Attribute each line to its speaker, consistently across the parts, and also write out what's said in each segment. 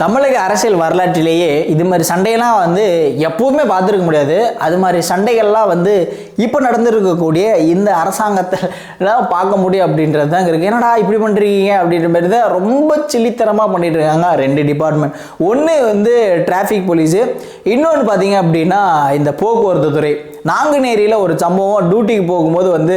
Speaker 1: தமிழக அரசியல் வரலாற்றிலேயே இது மாதிரி சண்டையெல்லாம் வந்து எப்பவுமே பார்த்துருக்க முடியாது. அது மாதிரி சண்டைகள்லாம் வந்து இப்போ நடந்துருக்கக்கூடிய இந்த அரசாங்கத்தில் பார்க்க முடியும் அப்படின்றது தான் இருக்குது என்னடா இப்படி பண்ணுறீங்க அப்படின்ற மாதிரி தான் ரொம்ப சில்லித்தனமாக பண்ணிட்டு இருக்காங்க ரெண்டு டிபார்ட்மெண்ட் ஒன்று வந்து டிராஃபிக் போலீஸு இன்னொன்று பார்த்தீங்க அப்படின்னா இந்த போக்குவரத்து துறை. நாங்குநேரியில் ஒரு சம்பவம் டியூட்டிக்கு போகும்போது வந்து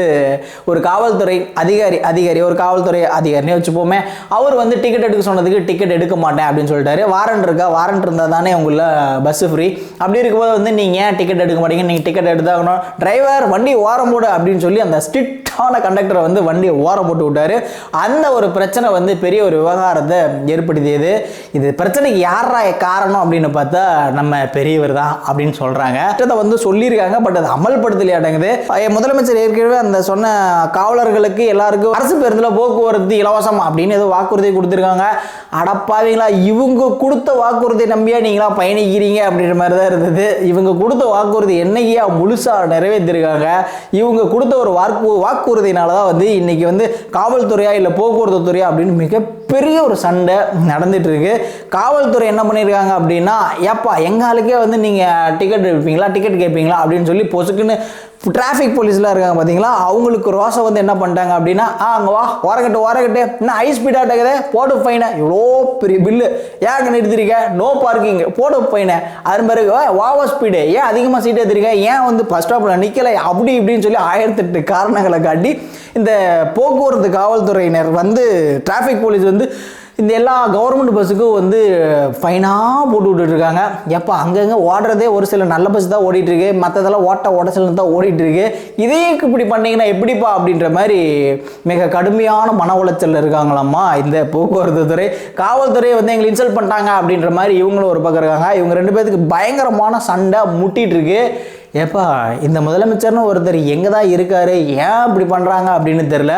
Speaker 1: ஒரு காவல்துறை அதிகாரி அதிகாரி ஒரு காவல்துறை அதிகாரினே வச்சுப்போமே. அவர் வந்து டிக்கெட் எடுக்க சொன்னதுக்கு டிக்கெட் எடுக்க மாட்டேன் அப்படின்னு சொல்லிட்டு சொல்லிட்டாரு வாரண்ட் இருக்கா? வாரண்ட் இருந்தால் தானே உங்களை பஸ்ஸு ஃப்ரீ அப்படி இருக்கும்போது வந்து நீங்கள் ஏன் டிக்கெட் எடுக்க மாட்டீங்க? நீங்கள் டிக்கெட் எடுத்தாகணும் டிரைவர் வண்டி ஓரம் போடு அப்படின்னு சொல்லி அந்த ஸ்ட்ரிக்டான கண்டக்டரை வந்து வண்டியை ஓரம் போட்டு விட்டாரு. அந்த ஒரு பிரச்சனை வந்து பெரிய ஒரு விவகாரத்தை ஏற்படுத்தியது. இது பிரச்சனைக்கு யாரா காரணம் அப்படின்னு பார்த்தா நம்ம பெரியவர் தான் அப்படின்னு சொல்கிறாங்க அதை வந்து சொல்லியிருக்காங்க பட் அது அமல்படுத்தலையாட்டங்குது அடங்குது. முதலமைச்சர் ஏற்கனவே அந்த சொன்ன காவலர்களுக்கு எல்லாருக்கும் அரசு பேருந்தில் போக்குவரத்து இலவசம் அப்படின்னு ஏதோ வாக்குறுதி கொடுத்துருக்காங்க. அடப்பாவீங்களா இவங்க கொடுத்த வாக்குறுதி நம்பியா நீங்களாம் பயணிக்கிறீங்க அப்படின்ற மாதிரி தான் இருந்தது. இவங்க கொடுத்த வாக்குறுதி என்னையா முழுசாக நிறைவேற்றிருக்காங்க? இவங்க கொடுத்த ஒரு வாக்கு வாக்குறுதினால தான் வந்து இன்னைக்கு வந்து காவல்துறையா இல்லை போக்குவரத்து துறையா அப்படின்னு மிகப்பெரிய ஒரு சண்டை நடந்துட்டு இருக்கு காவல்துறை என்ன பண்ணியிருக்காங்க அப்படின்னா ஏப்பா எங்களுக்கே வந்து நீங்கள் டிக்கெட் எடுப்பீங்களா? டிக்கெட் கேட்பீங்களா அப்படின்னு சொல்லி பொசுக்குன்னு டிராஃபிக் போலீஸ்லாம் இருக்காங்க பார்த்தீங்களா அவங்களுக்கு ரோசை வந்து என்ன பண்ணிட்டாங்க அப்படின்னா ஆ அங்கே வா ஓரக்கட்டு ஓரக்கட்டு இன்னும் ஹை ஸ்பீடாக டக்குதே போடு ஃபைனை இவ்வளோ பெரிய பில்லு ஏன் நிறுத்திருக்க நோ பார்க்கிங் போடு ஃபைனை அதன் பிறகு ஓவர் ஸ்பீடு ஏன் அதிகமாக சீட் எடுத்திருக்க ஏன் வந்து ஃபஸ்ட் ஸ்டாப்பில் நிற்கலை அப்படி இப்படின்னு சொல்லி ஆயிரத்தெட்டு காரணங்களை காட்டி இந்த போக்குவரத்து காவல்துறையினர் வந்து டிராஃபிக் போலீஸ் வந்து இந்த எல்லா கவர்மெண்ட் பஸ்ஸுக்கும் வந்து ஃபைனாக போட்டு விட்டுட்ருக்காங்க எப்போ? அங்கங்கே ஓடுறதே ஒரு சில நல்ல பஸ் தான் ஓடிட்டுருக்கு. மற்றதெல்லாம் ஓட்ட ஓட்ட தான் ஓடிட்டுருக்கு. இதே இப்படி பண்ணிங்கன்னா எப்படிப்பா அப்படின்ற மாதிரி மிக கடுமையான மன உளைச்சல் இருக்காங்களாம்மா இந்த போக்குவரத்து துறை. காவல்துறையை வந்து எங்களை இன்சல்ட் பண்ணிட்டாங்க அப்படின்ற மாதிரி இவங்களும் ஒரு பக்கம் இருக்காங்க. இவங்க ரெண்டு பேர்த்துக்கு பயங்கரமான சண்டை முட்டிகிட்ருக்கு ஏப்பா இந்த முதலமைச்சர்னு ஒருத்தர் எங்கே தான் இருக்காரு? ஏன் இப்படி பண்ணுறாங்க அப்படின்னு தெரில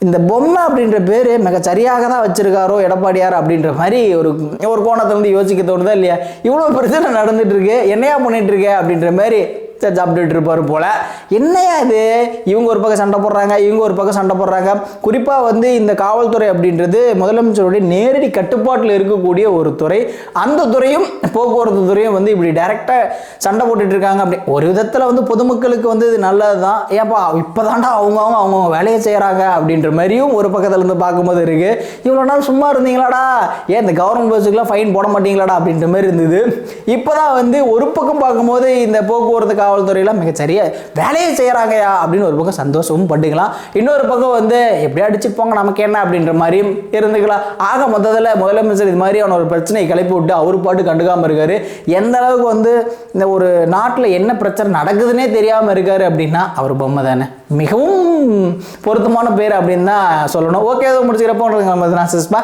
Speaker 1: இந்த பொம்மை அப்படின்ற பேர் மிக சரியாக தான் வச்சிருக்காரோ எடப்பாடியார் அப்படின்ற மாதிரி ஒரு ஒரு கோணத்தை வந்து யோசிக்க தோணுதா இல்லையா? இவ்வளோ பிரச்சனை நடந்துட்டு இருக்கு என்னையா பண்ணிட்டு அப்படின்ற மாதிரி சாப்பிட்டுட்டு இருப்பார் போல. என்னையா இது? இவங்க ஒரு பக்கம் சண்டை போடுறாங்க இவங்க ஒரு பக்கம் சண்டை போடுறாங்க. குறிப்பாக வந்து இந்த காவல்துறை அப்படின்றது முதலமைச்சருடைய நேரடி கட்டுப்பாட்டில் இருக்கக்கூடிய ஒரு துறை. அந்த துறையும் போக்குவரத்து துறையும் வந்து இப்படி டைரெக்டாக சண்டை போட்டுட்டு இருக்காங்க. அப்படி ஒரு விதத்தில் வந்து பொதுமக்களுக்கு வந்து இது நல்லது தான் ஏப்பா இப்போதாண்டா அவங்க அவங்க அவங்க வேலையை செய்கிறாங்க அப்படின்ற மாதிரியும் ஒரு பக்கத்துல இருந்து பார்க்கும்போது இருக்கு. இவ்வளோ நாள் சும்மா இருந்தீங்களாடா? ஏன் இந்த கவர்மெண்ட் பஸ்ஸுக்குலாம் ஃபைன் போட மாட்டீங்களாடா? அப்படின்ற மாதிரி இருந்தது. இப்போதான் வந்து ஒரு பக்கம் பார்க்கும்போது இந்த போக்குவரத்து காவல்துறையெல்லாம் மிகச்சரியா வேலையை செய்கிறாங்கயா அப்படின்னு ஒரு பக்கம் சந்தோஷமும் பட்டுக்கலாம். இன்னொரு பக்கம் வந்து எப்படியா அடிச்சு போங்க நமக்கு என்ன அப்படின்ற மாதிரியும் இருந்துக்கலாம். ஆக மொத்தத்தில் முதலமைச்சர் இது மாதிரியான ஒரு பிரச்சனையை கிளப்பி விட்டு அவர் பாட்டு கண்டுக்காமல் இருக்காரு. எந்த அளவுக்கு வந்து இந்த ஒரு நாட்டில் என்ன பிரச்சனை நடக்குதுன்னே தெரியாமல் இருக்காரு அப்படின்னா அவர் பொம்மை தானே. மிகவும் பொருத்தமான பேர் அப்படின்னு தான் சொல்லணும். ஓகே அதை முடிச்சுக்கிறப்போ நான் சிஸ்பா.